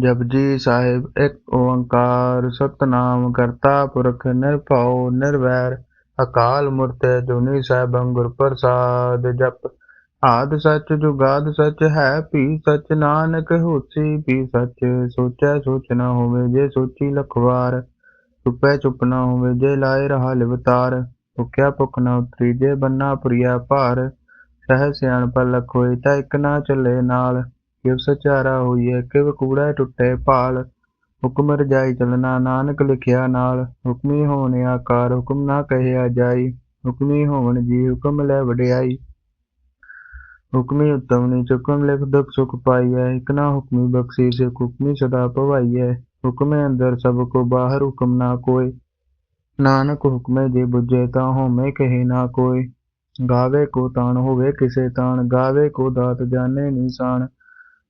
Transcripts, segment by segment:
ਜਪਜੀ ਸਾਹਿਬ, ਇੱਕ ਓੰਕਾਰ ਸਤਨਾਮ ਕਰਤਾ ਪੁਰਖ ਨਿਰਭਉ ਨਿਰਵੈਰ, ਅਕਾਲ ਮੂਰਤ ਜੁਨੀ ਸਾਹਿਬੰ ਗੁਰ ਪ੍ਰਸਾਦ ਜਪ। ਆਦ ਸੱਚ ਜੁਗਾਦ ਸੱਚ ਹੈ, ਭੀ ਸੱਚ ਨਾਨਕ ਹੋਸੀ, ਭੀ ਸੱਚ ਸੋਚੈ ਸੋਚ ਨਾ ਹੋਵੇ ਜੇ ਸੋਚੀ ਲਖਵਾਰ। ਚੁੱਪੈ ਚੁੱਪ ਨਾ ਹੋਵੇ ਜੇ ਲਾਏ ਰਹਾ ਲਿਵਤਾਰ। ਭੁਖਿਆ ਭੁਖ ਨਾ ਉਤਰੀ ਜੇ ਬੰਨਾ ਪੁਰੀਆ ਭਾਰ। ਸਹਿ ਸਿਆਣ ਲਖ ਹੋਏ ਤਾਂ ਇੱਕ ਨਾ ਚੱਲੇ ਨਾਲ। ਕਿਵ ਸਚਾਰਾ ਹੋਈਐ, ਕਿਵ ਕੂੜਾ ਟੁੱਟੇ ਭਾਲ। ਹੁਕਮ ਰਜਾਈ ਚਲਣਾ, ਨਾਨਕ ਲਿਖਿਆ ਨਾਲ। ਹੁਕਮੀ ਹੋਣ ਆਕਾਰ, ਹੁਕਮ ਨਾ ਕਹਿਆ ਜਾਈ। ਹੁਕਮੀ ਹੋਵਨ ਜੀ, ਹੁਕਮ ਲੈ ਵਡਿਆਈ। ਹੁਕਮੀ ਉਤਮ ਚੁਕਮ ਲਿਖ ਦੁਖ ਸੁਖ ਪਾਈਐ। ਇਕ ਨਾ ਹੁਕਮੀ ਬਖਸ਼ੀਸ਼, ਹੁਕਮੀ ਸਦਾ ਭਵਾਈਐ ਹੁਕਮੇ ਅੰਦਰ ਸਭ ਕੋ ਬਾਹਰ, ਹੁਕਮ ਨਾ ਕੋਏ ਨਾਨਕ ਹੁਕਮੇ ਜੇ ਬੁਝੇ, ਤਾਂ ਹੋਮੇ ਕਹੇ ਨਾ ਕੋਏ ਗਾਵੇ ਕੋ ਤਾਣ ਹੋਵੇ, ਕਿਸੇ ਤਾਣ। ਗਾਵੇ ਕੋ ਦਾਤ ਜਾਣੇ ਨਿਸ਼ਾਨ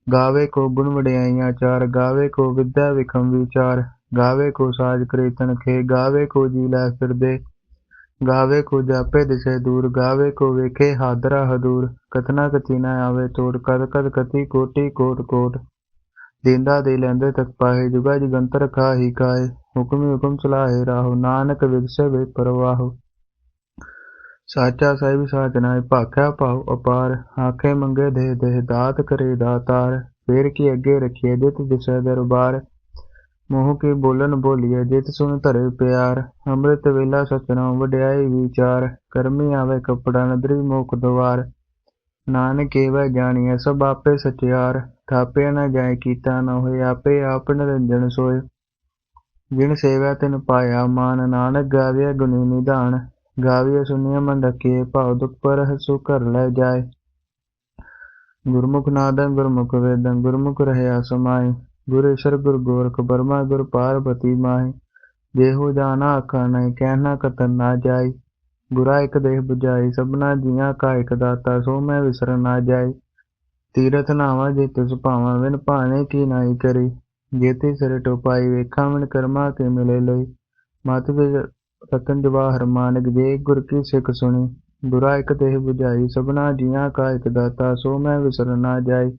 ਗਾਵੇ ਕੋ ਗੁਣ ਵਡਿਆਈਆਂ ਚਾਰ, ਗਾਵੇ ਕੋ ਵਿਦਿਆ ਵਿਖਮ ਵਿਚਾਰ, ਗਾਵੇ ਕੋ ਸਾਜ ਕ੍ਰੀਤਨ ਖੇ, ਗਾਵੇ ਕੋ ਜੀ ਲੈ ਫਿਰਦੇ ਗਾਵੇ ਕੋ ਜਾਪੇ ਦਿਸੇ ਦੂਰ, ਗਾਵੇ ਕੋ ਵੇਖੇ ਹਾਦਰਾ ਹਦੂਰ ਕਤਨਾ ਕਤੀ ਨਾ ਆਵੇ ਤੋੜ, ਕਦ ਕਦ ਕਤੀ ਕੋਟੀ ਕੋਟ ਕੋਟ। ਦੇਂਦਾ ਦੇ ਲੈਂਦੇ ਤਕ ਪਾਏ ਜੁਗਾ ਜਗੰਤਰ ਖਾਹੀ ਕਾਏ ਹੁਕਮੀ ਹੁਕਮ ਚਲਾਏ ਰਾਹੋ, ਨਾਨਕ ਵਿਗਸੇ ਵੇ ਪਰਵਾਹੋ। ਸਾਚਾ ਸਾਹਿਬ ਸਾਚ ਨਾਇ ਭਾਖਿਆ ਪਾਉ ਅਪਾਰ, ਆਖੇ ਮੰਗੇ ਦੇ ਦੇ ਦਾਤ ਕਰੇ ਦਾਤਾਰ, ਫੇਰ ਕੀ ਅੱਗੇ ਰੱਖੀਏ ਜਿਤ ਦਿਸੈ ਦਰਬਾਰ। ਮੋਹ ਕੇ ਬੋਲਨ ਬੋਲੀਏ ਜਿਤ ਸੁਨ ਧਰੇ ਪਿਆਰ, ਅੰਮ੍ਰਿਤ ਵੇਲਾ ਸਚਨਾਉ ਵਡਿਆਈ ਵਿਚਾਰ, ਕਰਮੀ ਆਵੇ ਕਪੜਾ ਨਦਰੀ ਮੋਖ ਦਵਾਰ। ਨਾਨਕ ਏਵੈ ਜਾਣੀਐ ਸਭ ਆਪੇ ਸਚਿਆਰ, ਥਾਪਿਆ ਨਾ ਜਾਏ ਕੀਤਾ ਨਾ ਹੋਏ ਆਪੇ ਆਪ ਨਿਰੰਜਨ ਸੋਏ। ਜਿਨ ਸੇਵਿਆ ਤਿਨ ਪਾਇਆ ਮਾਨ, ਨਾਨਕ ਗਾਵਿਆ ਗੁਣੀ ਨਿਧਾਨ। ਗਾਵਿਆ ਸੁਨਿਆ ਮਨ ਰਖੀਏ ਭਾਉ ਦੁਖ ਪਰ ਹਸੂ ਕਰ ਲੈ ਜਾਏ। ਗੁਰਮੁਖ ਨਾਦੰ ਗੁਰਮੁਖ ਵੇਦੰ, ਗੁਰਮੁਖ ਰਹਿਆ ਸਮਾਏ। ਗੁਰ ਈਸ਼ਰ ਗੁਰ ਗੋਰਖ ਬਰਮਾ ਗੁਰ ਪਾਰਬਤੀ ਮਾਹੀ। ਦੇਹੋ ਜਾਣਾ ਆਖਾ ਨਹੀਂ, ਕਹਿਣਾ ਕਤਨ ਨਾ ਜਾਈ ਗੁਰਾ ਇਕ ਦੇਹ 부ਜਾਈ ਸਭਨਾ ਜੀਆਂ ਕਾ ਇਕ ਦਾਤਾ, ਸੋ ਮੈਂ ਵਿਸਰ ਨਾ ਜਾਏ। ਤੀਰਥ ਨਾਵਾ ਜੇ ਤਿਸ ਭਾਵਾਂ ਵਿਨ ਭਾਣੇ ਕੀ ਨਾਈ ਕਰੀ। ਜੇਤੀ ਸਿਰ ਟੋਪਾਈ, ਵੇਖਾਂ ਮਨ ਕਰਮਾ ਕੇ ਮਿਲੇ ਲਈ ਮਤ ਰਤਨ ਜਵਾਹਰ ਮਾਨਕ ਜੇ ਗੁਰ ਕੀ ਸਿੱਖ ਸੁਣੀ। ਬੁਰਾ ਇਕ ਤੇ 부ਜਾਈ ਸਭਨਾ ਜੀਆਂ ਕਾ ਇਕ ਦਾਤਾ, ਸੋ ਮੈਂ ਵਿਸਰ ਨਾ ਜਾਈ।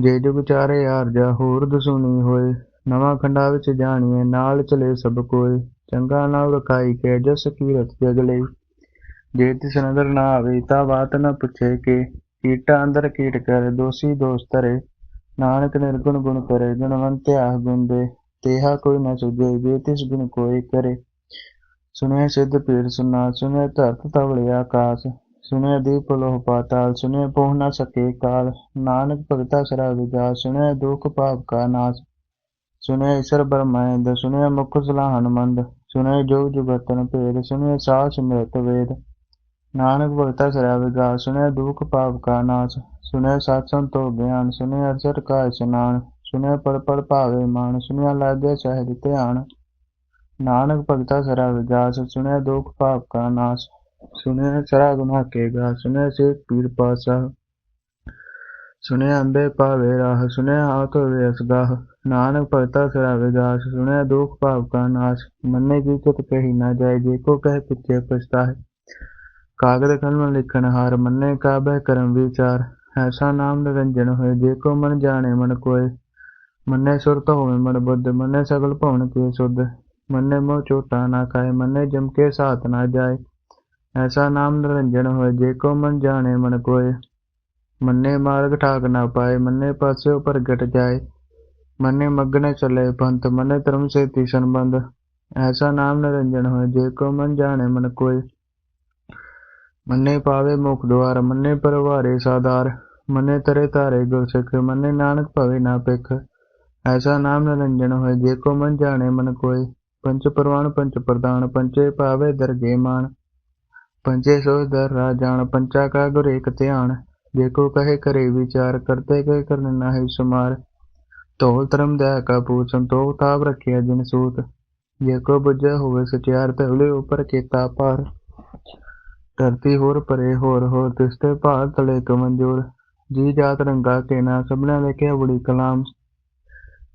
ਜੇ ਜੁਗ ਚਾਰੇ ਆਰਜਾ ਹੋਰ ਦਸੁਣੀ ਹੋਏ। ਨਵਾਂ ਖੰਡਾ ਵਿੱਚ ਜਾਣੀਏ, ਨਾਲ ਚਲੇ ਸਭ ਕੋਏ। ਚੰਗਾ ਨਾਮ ਰਖਾਈ ਕੇ, ਜਸ ਕੀਰਤ ਜਗ ਲਈ। ਜੇ ਤਿਸ ਨਦਰ ਨਾ ਆਵੇ, ਤਾਂ ਬਾਤ ਨਾ ਪੁੱਛੇ ਕੇ। ਕੀਟਾ ਅੰਦਰ ਕੀਟ ਕਰ, ਦੋਸੀ ਦੋਸ ਧਰੇ। ਨਾਨਕ ਨਿਰਗੁਣ ਗੁਣ ਕਰੇ ਗੁਣਵੰਤਿਆ ਗੁਣ ਦੇ। ਤੇਹਾ ਕੋਈ ਨ ਸੁਝੇ, ਜੇ ਤਿਸ ਗੁਣ ਕੋਈ ਕਰੇ। ਸੁਨੇ ਸਿੱਧ ਪੀਰ ਸੁਨਾ ਸੁਣਿਆ ਧਰਤ ਤਵਲੇ ਆਕਾਸ। ਸੁਨੇ ਦੀਪ ਲੋਹ ਪਾਤਾਲ ਸੁਨੇ ਪਹੁ ਨ ਸਕੇ ਕਾਲ। ਨਾਨਕ ਭਗਤਾ ਸਰਾ ਵਿਗਾ ਸੁਨੇ ਦੁਖ ਪਾਪ ਕਾ ਨਾਸ। ਸੁਨੇ ਈਸ਼ਰ ਬਰਮੈਂਦ ਸੁਨੇ ਮੁਖ ਸਲਾਹਨ ਮੰਦ ਸੁਣਿਆ ਜੋਗ ਜੁਗਤਨ ਭੇਦ, ਸੁਣਿਆ ਸਾਹ ਸਿਮਰਤ ਵੇਦ। ਨਾਨਕ ਭਗਤਾ ਸਰਾ ਵਿਗਾ ਸੁਣਿਆ ਦੁਖ ਪਾਪ ਕਾ ਨਾਸ। ਸੁਣਿਆ ਸਤ ਸੰਤੋ ਗਿਆਨ ਸੁਣਿਆ ਅਰਸਰ ਕਾ ਇਸ਼ਨਾਨ ਸੁਣਿਆ ਪੜ ਪੜ ਭਾਵੇ ਮਾਨ ਸੁਣਿਆ ਲਾਗੇ ਸਹਿਜ ਧਿਆਨ। ਨਾਨਕ ਭਗਤਾ ਸਰਾ ਵਿਗਾਸ ਸੁਣਿਆ ਦੁਖ ਪਾਪ ਕਾ ਨਾਸ। ਸੁਣਿਆ ਸਰਾ ਗੁਨਾ ਕੇ ਗਾ ਸੁਨੇ ਸੇ ਪੀਰ ਪਾਸਾ। ਸੁਨੇ ਅੰਬੇ ਪਾਵੇ ਰਾਹ ਸੁਨੇ ਆਤ ਵੇ ਅਸਗਾਹ। ਨਾਨਕ ਭਗਤਾ ਸਰਾ ਵਿਗਾਸ ਸੁਣਿਆ ਦੁਖ ਪਾਪ ਕਾ ਨਾਸ। ਮੰਨੇ ਕੀ ਚਿਤ ਕਹੀ ਨਾ ਜਾਏ, ਜੇ ਕੋ ਕਹਿ ਪਿੱਛੇ ਪਛਤਾਏ। ਕਾਗਦ ਕਲਮ ਲਿਖਣ ਹਾਰ, ਮੰਨੇ ਕਾ ਕਰਮ ਵਿਚਾਰ। ਐਸਾ ਨਾਮ ਨਿਰੰਜਨ ਹੋਏ, ਜੇ ਕੋ ਮਨ ਜਾਣੇ ਮਨ ਕੋਏ। ਮੰਨੇ ਸੁਰਤ ਹੋਵੇ ਮਨ ਬੁੱਧ, ਮੰਨੇ ਸਗਲ ਭਵਨ ਕੇ ਸੁਧ, ਮੰਨੇ ਮੋਹ ਚੋਟਾ ਨਾ ਖਾਏ, ਮੰਨੇ ਜਮ ਕੇ ਸਾਥ ਨਾ ਜਾਏ। ਐਸਾ ਨਾਮ ਨਿਰੰਜਨ ਹੋਏ, ਜੇ ਕੋ ਮਨ ਜਾਣੇ ਮਨ ਕੋਏ। ਮੰਨੇ ਮਾਰਗ ਠਾਕ ਨਾ ਪਾਏ, ਮੰਨੇ ਪਾਸਿਓ ਪ੍ਰਗਟ ਜਾਏ। ਮੰਨੇ ਮਗਨ ਚਲੇ ਪੰਥ, ਮੰਨੇ ਧਰਮ ਸੇਤੀ ਸੰਬੰਧ। ਐਸਾ ਨਾਮ ਨਿਰੰਜਨ ਹੋਏ, ਜੇ ਕੋ ਮਨ ਜਾਣੇ ਮਨ ਕੋਏ। ਮੰਨੇ ਪਾਵੇ ਮੁਖ ਦੁਆਰ, ਮੰਨੇ ਪਰਵਾਰੇ ਸਾਧਾਰ। ਮੰਨੇ ਤਰੇ ਤਾਰੇ ਗੁਰ ਸਿੱਖ ਮੰਨੇ ਨਾਨਕ ਭਵੇ ਨਾ ਪਿਖ ਐਸਾ ਨਾਮ ਨਿਰੰਜਨ ਹੋਏ ਜੇਕੋ ਮਨ ਜਾਣੇ ਮਨ ਕੋਏ। ਪੰਚ ਪਰਵਾਨ, ਪੰਚ ਪ੍ਰਧਾਨ ਪੰਚੇ ਪਾਵੇ ਦਰਗੇ ਮਾਨ ਪੰਚੇ ਸੋ ਦਰ ਰਾਜਾਨ ਪੰਚਾ ਕਾ ਗੁਰ ਏਕ ਧਿਆਨ। ਜੇ ਕਹੇ ਕਰੇ ਵਿਚਾਰ, ਕਰਤੇ ਗਏ ਕਰਨ ਨਾਹਿ ਸੁਮਾਰ। ਤੋਲ ਧਰਮ ਦਇਆ ਕਾ ਪੂਤ ਸੰਤੋਖ ਤਾਪ ਰਖਿਆ ਜਿਨ ਸੂਤ। ਜੇਕੋ ਕੋ ਹੋਵੇ ਸਚਿਆਰ, ਤੇ ਉਪਰ ਕੀਤਾ ਪਾਰ ਧਰਤੀ ਹੋਰ ਪਰੇ ਹੋਰ ਹੋਰ ਤਿਸਤੇ ਭਾਰ ਤਲੇ ਕਮੰਜੂਰ। ਜੀ ਜਾਤ ਰੰਗਾ ਕੇ ਨਾ, ਸਭਨਾ ਲਿਖਿਆ ਬੜੀ ਕਲਾਮ।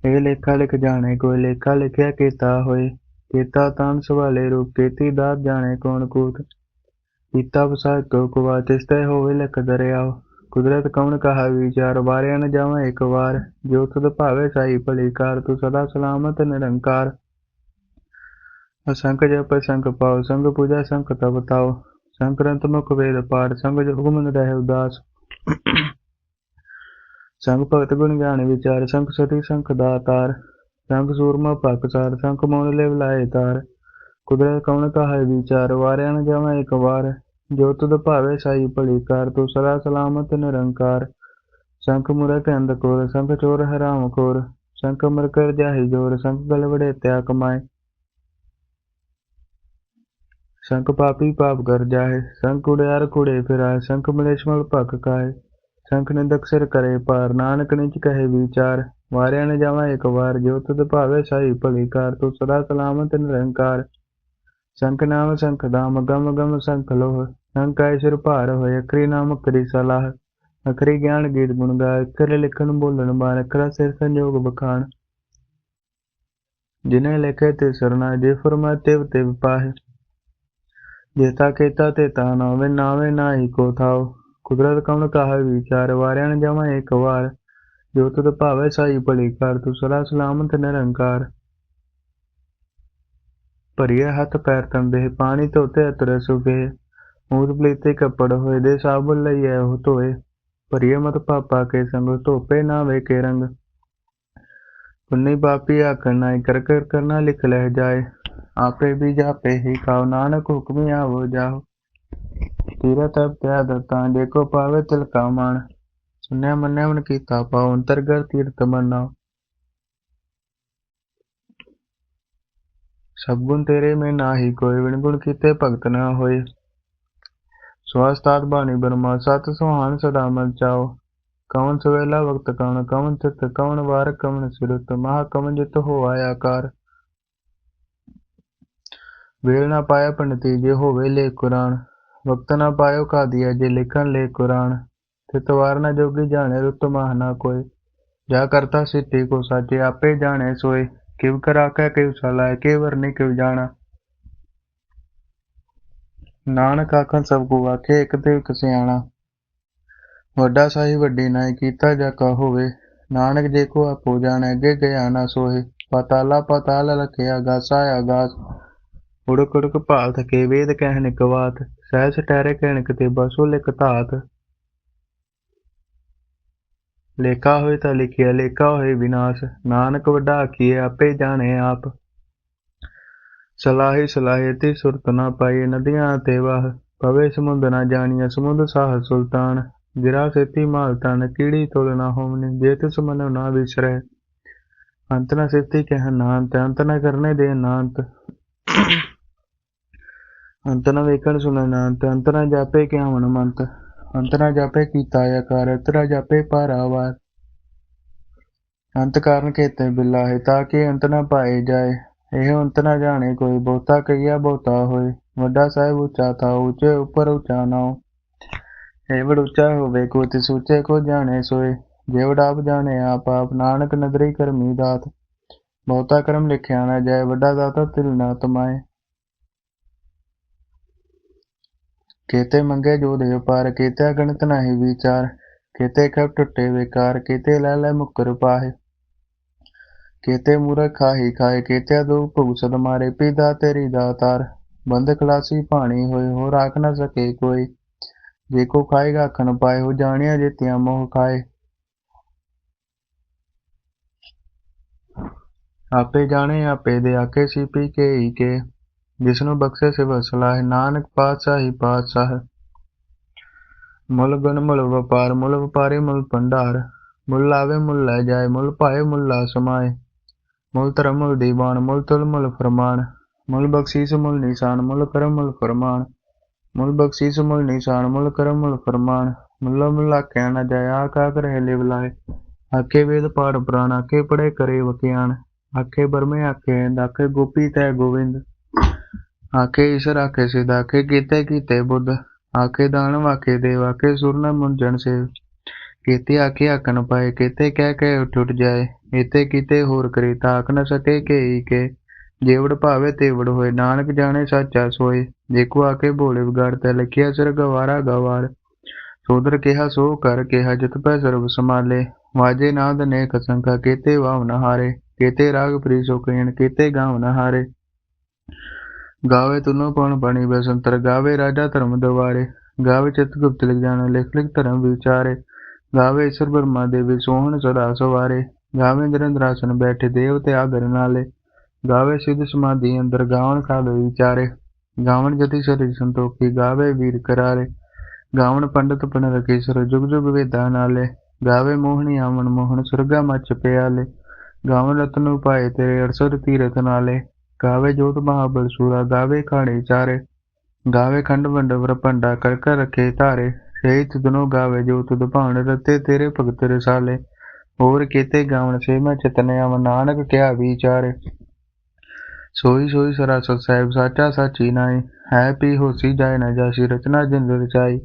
ਇਹ ਲੇਖਾ ਲਿਖ ਜਾਣੇ, ਕੋਈ ਲੇਖਾ ਲਿਖਿਆ ਕੀਤਾ ਹੋਏ। ਕੀਤਾ ਤਾਨ ਸਵਾਲੇ ਰੂਪ, ਕੀਤੀ ਦਾਤ ਜਾਣੇ ਕੌਣ ਕੂਤ। ਕੀਤਾ ਵਸਾ ਕੋ ਕੁਵਾ ਤਿਸਤੇ ਹੋਵੇ ਲਿਖ ਦਰਿਆਵ ਕੁਦਰਤ ਕਉਣ ਕਹਾ ਵਿਚਾਰ ਵਾਰਿਆ ਨ ਜਾਵਾਂ ਇੱਕ ਵਾਰ। ਜੋ ਤੁਧ ਭਾਵੇ ਸਾਈ ਭਲੀ ਕਾਰ ਤੂੰ ਸਦਾ ਸਲਾਮਤ ਨਿਰੰਕਾਰ। ਅਸੰਖ ਜਪ, ਸੰਖ ਪਾਉ ਸੰਗ ਪੂਜਾ, ਸੰਖ ਤਪ ਤਾਉ ਸੰਕਰੰਤ ਮੁਖ ਵੇਦ ਪਾਠ, ਸੰਗ ਹੁਕਮ ਨ ਰਹਿ ਉਦਾਸ। ਸੰਗ ਭਗਤ ਗੁਣ ਗਿਆਨ ਵਿਚਾਰ ਸੰਖ ਸਤੀ ਸੰਖ ਦਾਤਾਰ ਸੰਖ ਸੂਰਮਾ ਭਗਸਾਰ ਸੰਖ ਮੋਨ ਲਿਵ ਲਾਏ ਤਾਰ। ਕੁਦਰਤ ਕਉਣ ਕਹਾ ਵਿਚਾਰ, ਵਾਰਿਆ ਨ ਜਾਵਾਂ ਇੱਕ ਵਾਰ। ਜੋ ਤੁਧ ਭਾਵੇ ਸਾਈ ਭਲੀ ਕਾਰ ਤੂੰ ਸਦਾ ਸਲਾਮਤ ਨਿਰੰਕਾਰ। ਸੰਖ ਮੁਰਤ ਅੰਧ ਕੋਰ ਸੰਖ ਚੋਰ ਹਰਾਮ ਕੋਰ ਸੰਖ ਮਰ ਕਰ ਜਾਹੀ ਜੋਰ ਸੰਖ ਗਲ ਵੜੇ ਤਿਆ ਕਮਾਏ। ਸੰਖ ਪਾਪੀ ਪਾਪ ਕਰ ਜਾਏ ਸੰਖ ਕੁੜਿਆਰ ਕੁੜੇ ਫਿਰਾਏ ਸੰਖ ਮਲੇਸ਼ਮਲ ਭਕ ਕਾਏ। ਸੰਖ ਨਿੰਦਕ ਸਿਰ ਕਰੇ ਪਾਰ ਨਾਨਕ ਨਿਚ ਕਹੇ ਵਿਚਾਰ, ਵਾਰਿਆ ਨੇ ਜਾਵਾਂ ਇੱਕ ਵਾਰ, ਜੋ ਤੁਧ ਭਾਵੇ ਸਾਈ ਭਲੀ ਕਾਰ ਤੂੰ ਸਦਾ ਸਲਾਮਤ ਨਿਰੰਕਾਰ। ਸੰਖ ਨਾਮ ਸੰਖ ਦਾਮ, ਗਮ ਗਮ ਸੰਖ ਲੋਹ ਸੰਖ ਸਿਰ ਭਾਰ ਹੋਏ, ਅਖਰੀ ਨਾਮ ਕਰੀ ਸਲਾਹ। ਅਖਰੀ ਗਿਆਨ ਗੀਤ ਗੁਣ ਗਾ ਅਖਰੇ ਲਿਖਣ ਬੋਲਣ ਬਾਣ, ਅਖਰਾ ਸਿਰ ਸੰਜੋਗ ਬਖਾਣ। ਜਿਨੇ ਲਿਖੇ ਤੇ ਸਰਨਾ, ਜੇ ਫਰਮਾ ਤਿਵ ਤੇ ਪਾਹੇ। ਜੇਤਾ ਕੀਤਾ ਤੇ ਤਾ ਨਾਵੇ ਨਾਵੇ ਨਾਹੀ ਕੋ ਥਾਉ ਕੁਦਰਤ ਕਉਣ ਕਹਾ ਵਿਚਾਰ, ਵਾਰਿਆ ਨ ਜਾਵਾਂ ਇੱਕ ਵਾਰ। ਜੋ ਤੁਧ ਭਾਵੇ ਸਾਈ ਭਲੀ ਕਰ ਤੂੰ ਸਦਾ ਸਲਾਮਤ ਨਿਰੰਕਾਰ। ਭਰੀਏ ਹੱਥ ਪੈਰ ਤੰਦੇ ਪਾਣੀ ਧੋਤੇ ਅਤਰ ਸੁਗੇ ਮੂਦ ਪਲੀਤੇ ਕੱਪੜ ਹੋਏ, ਦੇ ਸਾਬਣ ਲਈਏ ਉਹ ਧੋਏ। ਭਰੀਏ ਮਤ ਪਾਪਾ ਕੇ ਸੰਗ, ਧੋਪੇ ਨਾ ਵੇ ਰੰਗ। ਪੁੰਨੀ ਪਾਪੀ ਆਖਣ ਨਾਈ, ਕਰ ਕਰ ਕਰਨਾ ਲਿਖ ਲੈ ਜਾਏ। ਆਪੇ ਵੀ ਜਾਪੇ ਹੀ ਕਾਉ ਨਾਨਕ ਹੁਕਮੀ ਆਵੋ ਜਾਓ ਤੀਰਤ ਅਪਿਆ ਦਤਾਂ ਦੇਖੋ ਪਾਵੇ ਤਿਲਕਾ ਮਾਨ ਸੁਨਿਆ ਮੰਨਿਆ ਮਨ ਕੀਤਾ ਪਾਉ ਅੰਤਰਗਰ ਤੀਰਤ ਮਨਾਓ ਸਭ ਗੁਣ ਤੇਰੇ ਮੈਂ ਨਾਹੀ, ਕੋਈ ਵਿਣ ਗੁਣ ਕੀਤੇ ਭਗਤ ਨਾ ਹੋਏ। ਸਵਾਸਤਾਤ ਬਾਣੀ ਬਰਮਾ ਸਤ ਸੁਹਾਨ ਸਦਾ ਮਨ ਚਾਓ। ਕਵਨ ਸਵੇਲਾ ਵਕਤ ਕਵਨ ਕਵਨ ਚਿਤ ਕਵਨ ਵਾਰ ਕਵਨ ਸਿਰਤ, ਮਹਾ ਕਵਨ ਜਿਤ ਹੋ ਆਕਾਰ। ਵੇਲ ਨਾ ਪਾਇਆ ਪੰਡਤੀ ਜੇ ਹੋਵੇ ਲੇ ਕੁਰਾਨ। ਵਕਤ ਨਾ ਪਾਇਓ ਕਾਦੀਆ, ਜੇ ਲਿਖਣ ਲੇ ਕੁਰਾਨ ਤਿਤਵਾਰ ਨਾ ਜੋਗੀ ਜਾਣੇ ਰੁਤ ਮਾਹ ਨਾ ਕੋਈ ਜਾ ਕਰਤਾ ਸਿੱਧੀ ਕੋ ਸਾਚੇ, ਆਪੇ ਜਾਣੇ ਸੋਏ। ਕਿਵ ਕਰਾ ਕੈ ਕਿਵ ਸਲਾਇ ਕੇ ਵਰਨੀ, ਕਿਵ ਨਾਨਕ ਆਖਣ ਸਭ ਕੋ ਆਖੇ ਇੱਕ ਤੇ ਇੱਕ ਸਿਆਣਾ। ਵੱਡਾ ਸਾਹੀ ਵੱਡੀ ਨਾਇ ਕੀਤਾ ਜਾ ਕਾ ਹੋਵੇ। ਨਾਨਕ ਜੇ ਕੋ ਆਪੋ ਜਾਣੈ, ਅੱਗੇ ਗਿਆ ਨਾ ਸੋਏ ਪਤਾਲਾ, ਪਤਾਲ ਲਖਿਆ ਗਾਸਾ। ਆਗਾਸ ਉੜਕ ਉੜਕ ਭਾਲ ਥਕੇ ਵੇਦ ਕਹਿਣ ਇੱਕ ਬਾਤ ਸਹਿਸ ਟਹਿਰੇ ਕਹਿਣ ਕਿਤੇ ਬਸੋ ਲੇਖਾ ਹੋਏ ਤਾਂ ਲਿਖਿਆ, ਲੇਖਾ ਹੋਏ ਵਿਨਾਸ਼। ਨਾਨਕ ਵੱਡਾ ਆਖੀਏ ਆਪੇ ਜਾਣੇ ਆਪ। ਸਲਾਹੀ, ਸਲਾਹੇ ਤੇ ਸੁਰਤ ਨਾ ਪਾਏ ਨਦੀਆਂ ਤੇ ਵਾਹ। ਪਵੇ ਸਮੁੰਦ ਨਾ ਜਾਣੀਆ, ਸਮੁੰਦ ਸਾਹ ਸੁਲਤਾਨ। ਜਿਰਾ ਸੇਤੀ ਮਾਲਤਨ ਕੀੜੀ ਤੁਲ ਨਾ ਹੋਵਨੀ, ਜੇ ਤਿਸ ਮਨ ਨਾ ਵਿਸਰੈ। ਅੰਤ ਨਾ ਸੇਤੀ ਕਹਿ ਨਾਨਤ ਅੰਤ ਨਾ ਕਰਨੇ ਦੇ ਨਾਂਤ। ਅੰਤ ਨਾ ਵੇਖਣ ਸੁਣਨ ਨਾਨਤ ਅੰਤ ਨਾ ਜਾਪੇ ਕਿਆ ਮਨ ਮੰਤ ਅੰਤ ਨਾ ਜਾਪੇ ਕੀਤਾ ਅੰਤ ਜਾਪੇ ਪਾਰਾਵਾਰ ਅੰਤ ਕਾਰਨ ਕੇਤੇ ਬਿਲਾ ਹੈ, ਤਾਂ ਕਿ ਅੰਤ ਨਾ ਪਾਏ ਜਾਏ। ਇਹ ਅੰਤ ਨਾ ਜਾਣੇ ਕੋਈ, ਬਹੁਤਾ ਕਈਆ ਬਹੁਤਾ ਹੋਏ। ਵੱਡਾ ਸਾਹਿਬ ਉੱਚਾ ਤਾ ਉੱਚੇ ਉੱਪਰ ਉੱਚਾ ਨਾਉ ਇਹ ਉੱਚਾ ਹੋਵੇ ਕੋ ਤਿਸ ਉੱਚੇ ਕੋ ਜਾਣੇ ਸੋਏ। ਜੇਵੜ ਆਪ ਜਾਣੇ, ਆਪ ਆਪ ਨਾਨਕ ਨਦਰੀ ਕਰਮੀ ਦਾਤ। ਬਹੁਤਾ ਕਰਮ ਲਿਖਿਆ ਨਾ ਜਾਏ, ਵੱਡਾ ਦਾਤਾ ਤਿਲ ਨਾ ਤਮਾਏ। ਕੇਤੇ ਮੰਗੇ ਜੋ ਦੇ ਪਾਰ ਕੇਤੇ ਗਣਤ ਨਹੀਂ ਵਿਚਾਰ, ਕੇਤੇ ਖਪ ਟੁੱਟੇ ਵਿਕਾਰ, ਕੇਤੇ ਲੈ ਲੈ ਮੁਕਰ ਪਾਹੇ। ਕੇਤੇ ਮੂਰਖ ਖਾਹੀ ਖਾਏ ਕੇਤੇ ਦੋ ਭੁਗਸਦ ਮਾਰੇ, ਪੀਦਾ ਤੇਰੀ ਦਾਤਾਰ। ਬੰਦ ਖਲਾਸੀ ਪਾਣੀ ਹੋਏ ਹੋ ਰਾਖ ਨਾ ਸਕੇ ਕੋਈ। ਜੇ ਕੋ ਖਾਏਗਾ ਖਨ ਪਾਏ ਹੋ ਜਾਣਿਆ ਜਿਤਿਆ ਮੋਹ ਖਾਏ। ਆਪੇ ਜਾਣੇ, ਆਪੇ ਦੇ ਆਕੇ ਸੀ ਪੀ ਕੇ ਹੀ ਕੇ। ਜਿਸਨੂੰ ਬਖਸ਼ੇ ਸਿਵ ਸਲਾਹ, ਨਾਨਕ ਪਾਤਸ਼ਾਹ ਹੀ ਪਾਤਸ਼ਾਹ ਮੁੱਲ ਗੁਣ ਮੁੱਲ ਵਪਾਰ, ਮੁੱਲ ਵਪਾਰੀ ਮੁੱਲ ਭੰਡਾਰ, ਮੁੱਲ ਆਵੇ ਮੁੱਲ ਲੈ ਜਾਏ, ਮੁੱਲ ਪਾਏ ਮੁੱਲ ਸਮਾਏ। ਮੁੱਲ ਧਰਮ ਮੁੱਲ ਦੀਵਾਨ, ਮੁੱਲ ਤੁਲ ਮੁੱਲ ਫਰਮਾਨ। ਮੁੱਲ ਬਖਸ਼ੀਸ ਮੁੱਲ ਨਿਸ਼ਾਨ, ਮੁੱਲ ਕਰਮ ਮੁੱਲ ਫਰਮਾਨ। ਮੁੱਲ ਬਖਸ਼ੀਸ ਮੁੱਲ ਨਿਸ਼ਾਨ, ਮੁੱਲ ਕਰਮ ਮੁੱਲ ਫਰਮਾਨ। ਮੁੱਲ ਮੁੱਲ ਆਖਿਆ ਨਾ ਜਾਏ ਆਕਾ ਕਰੇ ਲਿਵ ਲਾਏ ਆਖੇ ਵੇਦ ਪਾੜ ਪੁਰਾਣ ਆਖੇ ਪੜੇ ਕਰੇ ਵਕਿਆਨ। ਆਖੇ ਬਰਮੇ, ਆਖੇ ਆਖੇ ਗੋਪੀ ਤੈ ਗੋਵਿੰਦ। ਆਕੇ ਈਸ਼ਰ ਆਕੇ ਸਿਧ ਆਕੇ ਕੀਤੇ ਕੀਤੇ ਬੁੱਧ, ਆਖੇ ਦਾਨ ਵਾਕੇ ਦੇਵ ਆਕੇ ਸੁਰ ਨ ਮੁੰਜਣ ਕੀਤੇ ਆਕੇ ਆਕਣ ਪਾਏ, ਕੀਤੇ ਕਹਿ ਕੇ ਉੱਠ ਉੱਠ ਜਾਏ ਇਤੇ ਕੀਤੇ ਹੋਰ ਕਰੇ, ਤਾਕ ਨ ਸਕੇ ਕੇ ਕੇ। ਜੇਵੜ ਭਾਵੇ ਤੇਵੜ ਹੋਏ, ਨਾਨਕ ਜਾਣੇ ਸੱਚਾ ਸੋਏ। ਜੇ ਕੋ ਆਕੇ ਭੋਲੇ ਵਿਗੜ ਤੇ ਲਖਿਆ ਸਿਰ ਗਵਾਰਾ ਗਵਾਰ। ਸੋਦਰ ਕਿਹਾ ਸੋ ਕਰ, ਕਿਹਾ ਜਿਤ ਪੈ ਸਰਬ ਸਮਾਲੇ ਵਾਜੇ ਨਾਦ ਅਨੇਕ ਸੰਖਾ, ਕੀਤੇ ਵਾਵਨ ਨਹਾਰੇ ਕੀਤੇ ਰਾਗ ਪ੍ਰੀ ਸੋ ਕੇਣ ਕੀਤੇ ਗਾਵਨ ਹਾਰੇ। ਗਾਵੇ ਤੁਨੋ ਪਉਣ ਬਣੀ ਬਸੰਤਰ ਗਾਵੇ ਰਾਜਾ ਧਰਮ ਦਵਾਰੇ ਗਾਵੇ ਚਿਤ ਗੁਪਤ ਲਿਖ ਜਾਣਾ ਲਿਖ ਲਿਖ ਧਰਮ ਵਿਚਾਰੇ ਗਾਵੇ ਈਸ਼ਰ ਬਰਮਾ ਦੇਵੀ ਸੋਹਣ ਸਦਾ ਸਵਾਰੇ ਗਾਵੇ ਨਿਰੰਦਰਾਸਨ ਬੈਠੇ ਦੇਵ ਤੇ ਆਦਰ ਨਾਲੇ ਗਾਵੇ ਸਿੱਧ ਸਮਾਧੀ ਅੰਦਰ ਗਾਵਨ ਕਾਲ ਵਿਚਾਰੇ ਗਾਵਨ ਜਤੀ ਸਰੀ ਸੰਤੋਖੀ ਗਾਵੇ ਵੀਰ ਕਰਾਰੇ ਗਾਵਨ ਪੰਡਤ ਪਨ ਰਕੇਸ਼ਰ ਜੁਗ ਜੁਗ ਵੇਦਾਂ ਨਾਲੇ ਗਾਵੇ ਮੋਹਣੀ ਆਵਨ ਮੋਹਨ ਸੁਰਗਾ ਮਚ ਪਿਆਲੇ ਗਾਵਨ ਰਤਨ ਉਪਾਏ ਤੇਰੇ ਅਰਸਰ ਤੀਰਥ ਨਾਲੇ ਗਾਵੇ ਜੋਤ ਮਹਾਬਲ ਸੂਰਾ, ਗਾਵੇ ਖਾਣੇ ਚਾਰੇ, ਗਾਵੇ ਖੰਡ ਵੰਡ ਵਰਪੰਡਾ ਕਰ ਕਰ ਰਖੇ ਧਾਰੇ ਸਹੀ ਗਾਵੇ ਜੋ ਤੁਧ ਭਾਣ ਰਤੇ ਤੇਰੇ ਭਗਤ ਰਸਾਲੇ, ਹੋਰ ਕੀਤੇ ਗਾਵਨ ਸੇ ਮੈਂ ਚਿਤਨੇ ਆਵ, ਨਾਨਕ ਕਿਆ ਵਿਚਾਰੇ। ਸੋਈ ਸੋਈ ਸਰਾਸਤ ਸਾਹਿਬ ਸਾਚਾ ਸਾਚੀ ਨਾਏ ਹੈ ਪੀ ਹੋਸੀ ਜਾਏ ਨਾ ਜਾਸੀ, ਰਚਨਾ ਜਿਨ ਰਚਾਈ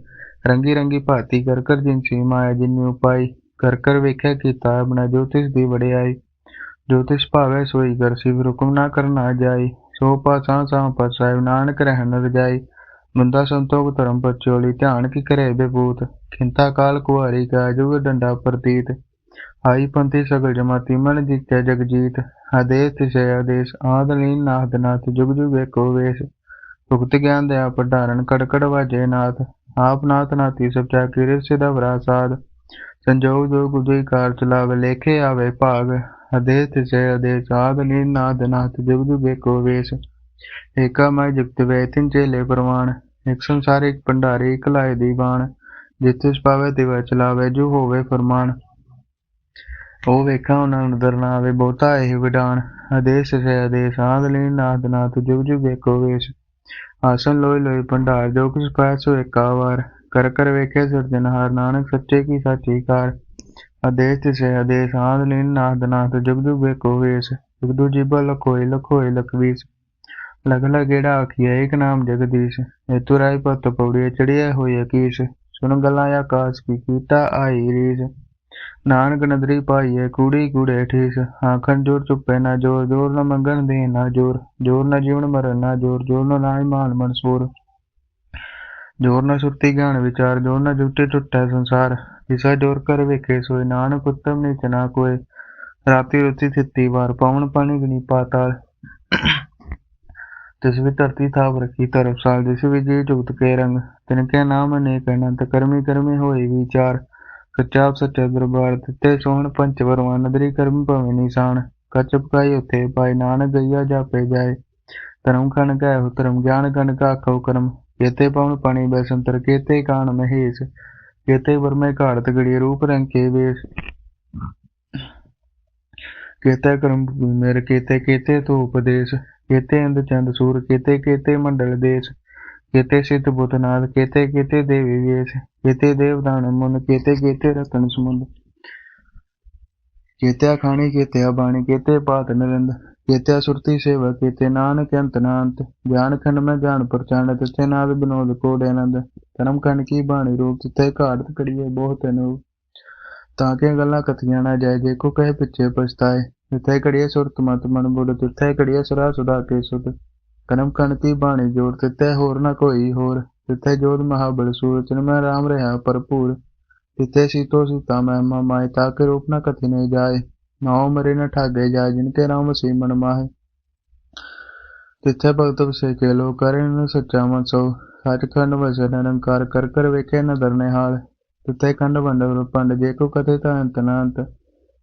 ਰੰਗੀ ਰੰਗੀ ਭਾਤੀ ਕਰ ਕਰ ਜਿਨ ਸੀ ਮਾਇਆ ਜਿਨ ਉਪਾਈ ਕਰ ਕਰ ਵੇਖਿਆ ਕੀਤਾ ਆਪਣਾ ਜੋਤਿਸ਼ ਦੀ ਵੜਿਆਈ ਜੋਤਿਸ਼ ਭਾਵੇ ਸੋਈ ਕਰ ਸਿਵ ਹੁਕਮ ਨਾ ਕਰਨਾ ਜਾਈ ਸੋ ਪਾਸਾਂ ਸਾਂ ਪਰ ਸਾਹਿਬ ਨਾਨਕ ਰਹਿਣ ਰਜਾਈ ਬੰਦਾ ਸੰਤੋਖ ਧਰਮ ਪਰਚੋਲੀ, ਧਿਆਨ ਕੀ ਕਰੇ ਬੇਬੂਤ? ਖਿੰਤਾ ਕਾਲ ਕੁਹਾਰੀ ਕਾ ਜੁਗ ਡੰਡਾ ਪ੍ਰਤੀਤ। ਆਈ ਪੰਥੀ ਸਗਲ ਜਮਾਤੀ ਮਨ ਜਿਤਿਆ ਜਗਜੀਤ ਆਦੇਸ ਤਿਸੈ ਆਦੇਸ ਆਦਲੀਨ ਨਾਥ ਨਾਥ, ਜੁਗ ਜੁਗ ਏਕੋ ਵੇਸ। ਭੁਗਤ ਗਿਆਨ ਦਇਆ ਪਢਾਰਨ ਕੜਕੜ ਵਾਜੇ ਨਾਥ। ਆਪ ਨਾਥ ਨਾਤੀ ਸਭ ਚਾ ਕਿਰੇ ਸਿਦਾ ਵਰਾਸਾਦ ਸੰਜੋਗ ਜੋ ਗੁਦਈ ਕਾਰ ਚਲਾਵੇ, ਲੇਖੇ ਆਵੇ ਭਾਗ। ਆਦੇਸ ਤਿਸੈ ਆਦੇਸ ਆਦਲੀਨ ਜੁਗਤ ਵੇ ਚੇਲੇ ਪ੍ਰਵਾਨ ਇੱਕ ਸੰਸਾਰ ਇਕ ਭੰਡਾਰੇ, ਇੱਕ ਲਾਏ ਦੀਵਾਨ। ਜਿੱਥੇ ਪਾਵੇ ਤਿਵਾ ਚਲਾਵੇ, ਜੋ ਹੋਵੇ ਫਰਮਾਨ। ਉਹ ਵੇਖਾਂ ਉਹਨਾਂ ਨੂੰ ਨਜ਼ਰ ਨਾ ਆਵੇ ਬਹੁਤਾ ਇਹ ਵਿਡਾਨ। ਆਦੇਸ਼ ਸੇ ਆਦੇਸ਼ ਆਦਲੀਨ ਨਾਦ ਨਾਥ ਜੁਗ ਜੁਗ ਵੇਖੋ ਵੇਸ਼। ਆਸਨ ਲੋਈ ਲੋਈ ਭੰਡਾਰ, ਜੋ ਕੁਛ ਪਾਇ ਸੋ ਏਕਾ ਵਾਰ। ਕਰ ਕਰ ਵੇਖੇ ਸਿਰਜਨਹਾਰ, ਨਾਨਕ ਸੱਚੇ ਕੀ ਸਾਚੀ ਕਾਰ। ਆਦੇਸ਼ ਸੇ ਆਦੇਸ਼ ਆਦਲੀਨ ਨਾਦ ਨਾਥ ਜੁਗ ਜੁਗ ਏਕੋ ਵੇਸ਼, ਜੁਗ ਦੂ ਜੀਬਾ ਲਖੋਏ ਲਖੋਏ ਲਖਵੀਸ। ਲਗ ਲਗੇੜਾ ਆਖੀਆ ਏਕ ਨਾਮ ਜਗਦੀਸ਼, ਏਤੁ ਰਾਈ ਪਤ ਪੌੜੀ ਚੜਿਆ ਹੋਈ ਅਕੀਸ਼। ਸੁਣ ਗਲਾਂ ਆਕਾਸ਼ ਕੀ ਕੀਤਾ ਆਈ ਰੀਸ। ਨਾਨਕ ਨਦਰੀ ਪਾਈਏ ਕੂੜੀ ਕੂੜੇ ਠੀਸ। ਆਖਣ ਜੋਰ ਚੁੱਪੇ ਨਾ ਜੋਰ ਜੋਰ ਨਾ ਮੰਗਣ ਦੇ ਨਾ ਜੋਰ ਜੋਰ ਨਾ ਜੀਵਨ ਮਰਨ ਨਾ ਜੋਰ ਜੋਰ ਨਾ ਨਾਈ ਮਾਲ ਮਨਸੂਰ ਜੋਰ ਨਾ ਸੁਰਤੀ ਗਿਆਨ ਵਿਚਾਰ ਜੋਰ ਨਾ ਜੁਟੇ ਟੁੱਟੈ ਸੰਸਾਰ। ਜਿਸਾ ਜੋਰ ਕਰ ਵੇਖੇ ਸੋਏ, ਨਾਨਕ ਉਤਮ ਨੀਚ ਨਾ ਕੋਏ। ਰਾਤੀ ਰੁਤੀ ਥਿੱਤੀ ਵਾਰ, ਪਵਨ ਪਾਣੀ ਗਣੀ ਪਾਤਾਲ। ਤਿਸ ਵੀ ਧਰਤੀ ਥਾਪ ਰਖੀ, ਧਰਮਸਾਲ ਜਿਸ ਵੀ ਜੀ ਜੁਗਤ ਕੇ ਰੰਗ। ਤਿਨ ਕੇ ਨਾਮ ਅਨੇਕ ਅਨੰਤ ਕਰਮੀ ਕਰਮੀ ਹੋਏ ਵਿਚਾਰ ਸੱਚਾ ਸੱਚਾ ਦਰਬਾਰ, ਦਿੱਤੇ ਸੋਹਣ ਪੰਚ ਵਰਮਾ ਨਦਰੀ ਕਰਮ ਭਵੇਂ ਨਿਸ਼ਾਨ। ਕੱਚ ਪਕਾਈ ਉਥੇ ਪਾਈ ਨਾਨਕ ਗਈਆ ਜਾਪੇ ਜਾਏ। ਧਰਮ ਖਣ ਕੈ ਹੋ ਧਰਮ, ਗਿਆਨ ਗਣ ਕਾ ਖਉ ਕਰਮ। ਕੇਤੇ ਪਵਨ ਪਾਣੀ ਬੈਸੰਤਰ ਕੇਤੇ ਕਾਣ ਮਹੇਸ਼ ਕੇਤੇ ਵਰਮੇ ਘਾੜਤ ਗੜੀ ਰੂਪ ਰੰਗ ਕੇ ਵੇਸ਼। ਕੇਤੇ ਕਰਮ ਮੇਰ ਕੇਤੇ ਕੇਤੇ ਤੋ ਉਪਦੇਸ਼ ਕੇਤੇ ਅੰਦ ਚੰਦ ਸੂਰ ਕੇਤੇ ਕੇਤੇ ਮੰਡਲ ਦੇਸ਼। ਕੇਤੇ ਸਿੱਧ ਬੁੱਧਨਾਥ ਕੇਤੇ ਕੇਤੇ ਦੇਵੀ ਵੇਸ਼ ਕੇਤੇ ਦੇਵਦਾਨ ਮੁਨ ਕੇਤੇ ਕੇਤੇ ਰਤਨ ਸਮੁੰਦ। ਕੇਤੇ ਖਾਣੀ ਕੇਤੇ ਬਾਣੀ ਕੇਤੇ ਪਾਤ ਨਰਿੰਦ। ਕੇਤੇ ਸੁਰਤੀ ਸੇਵਾ ਕੇਤੇ, ਨਾਨਕ ਅੰਤ ਨਾੰਤ ਗਿਆਨ ਖੰਡ ਮੈਂ ਗਿਆਨ ਪਰਚਾਨ ਤਿਥੇ ਨਾਦ ਬਿਨੋਦ ਕੋੜੇ ਆਨੰਦ। ਕਰਮ ਖੰਡ ਕੀ ਬਾਣੀ ਰੂਪ, ਤਿਥੇ ਘਾਟ ਕੜੀਏ ਬਹੁਤ ਨੂੰ ਤਾਂ ਕਿ ਗੱਲਾਂ ਕਥੀਆਂ ਨਾ ਜਾਏ, ਜੇ ਕੋ ਕਹੇ ਪਿੱਛੇ ਪਛਤਾਏ। ਤਿਥੇ ਕੜੀਏ ਸੁਰਤ ਮਤ ਮਨ ਬੁੱਧ, ਤਿਥੇ ਕੜੀਏ ਸੁਰਾ ਸੁਦਾ ਕੇ ਸੁਧ। ਕਰਮ ਕਣ ਕੀ ਬਾਣੀ ਜੋੜ ਤਿੱਥੇ ਹੋਰ ਨਾ ਕੋਈ ਹੋਰ। ਤਿੱਥੇ ਜੋਧ ਮਹਾਬਲ ਸੂਰਜ ਮੈਂ ਰਾਮ ਰਹਾ ਭਰਪੂਰ। ਤਿੱਥੇ ਸੀਤੋ ਸੀਤਾ ਮੈਂ ਮਾਏ ਤਾਕੇ ਰੂਪ ਨਾ ਕਥੀ ਨਹੀਂ ਜਾਏ। ਨਾਉ ਮਰੇ ਨ ਠਾਗੇ ਜਾਏ ਜਿਨ ਕੇ ਰਾਮ ਸੀ ਮਾਹੇ। ਤਿੱਥੇ ਭਗਤ ਵਸੇ ਕੇ ਲੋ ਕਰੇ ਨ ਸੱਚਾ ਮਨ ਸੋ। ਸੱਚਖੰਡ ਵਸੇ ਨਿਰੰਕਾਰ ਕਰ ਕਰ ਵੇਖੇ ਨਦਰ ਨਿਹਾਲ ਤਿੱਥੇ ਖੰਡ ਵੰਡ ਪੰਡ ਜੇ ਕੋ ਕਥੇ ਤਾਂ ਅੰਤ ਨਾ ਅੰਤ।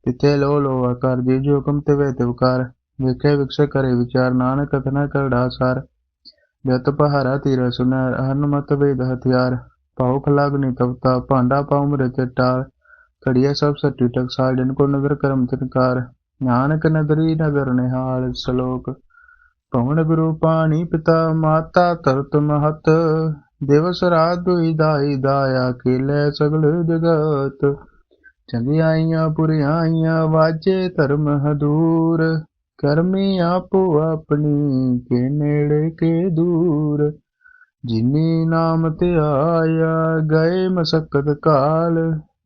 ਤਿੱਥੇ ਲੋ ਲੋ ਆਕਾਰ ਜੀ ਜੋ ਹੁਕਮ ਤੇ ਵੇ ਤਿਵਕਾਰ ਵੇਖੇ ਵਿਕਸੇ ਕਰੇ ਵਿਚਾਰ ਨਾਨਕ ਕਥਨਾ ਕਰੜਾ ਸਾਰ ਜਤ ਪਹਾਰਾ ਤੀਰ ਸੁਨਰ ਹਰਨ ਮਤ ਵੇਦ ਹਥਿਆਰ। ਪਾਉ ਖਲਾਗਨੀ ਤਵਤਾ ਭਾਂਡਾ ਪਾਉ ਮਰੇ ਟਾਲ ਕੜੀਆ ਸਭ ਸੱਟੀ ਟਕਸਾਲ ਜਿਨ ਕੋ ਨਦਰ ਕਰਮ ਤਿਨਕਾਰ ਨਾਨਕ ਨਦਰੀ ਨਗਰ ਨਿਹਾਲ ਸ਼ਲੋਕ। ਪਵਨ ਗੁਰੂ ਪਾਣੀ ਪਿਤਾ ਮਾਤਾ ਤਰਤ ਮਹਤ। ਦਿਵਸ ਰਾਤ ਦੁਈ ਦਾਈ ਦਾਇਆ ਕੀਲੇ ਸਗਲ ਜਗਤ। ਚੰਗਿਆਈਆਂ ਪੁਰਿਆਈਆਂ ਵਾਜੇ ਧਰਮ ਹਦੂਰ। ਕਰਮੀ ਆਪੋ ਆਪਣੀ ਕੇ ਨੇੜੇ ਕੇ ਦੂਰ। ਜਿਨੀ ਨਾਮ ਤੇ ਆਇਆ ਗਏ ਮਸਕਤ ਕਾਲ।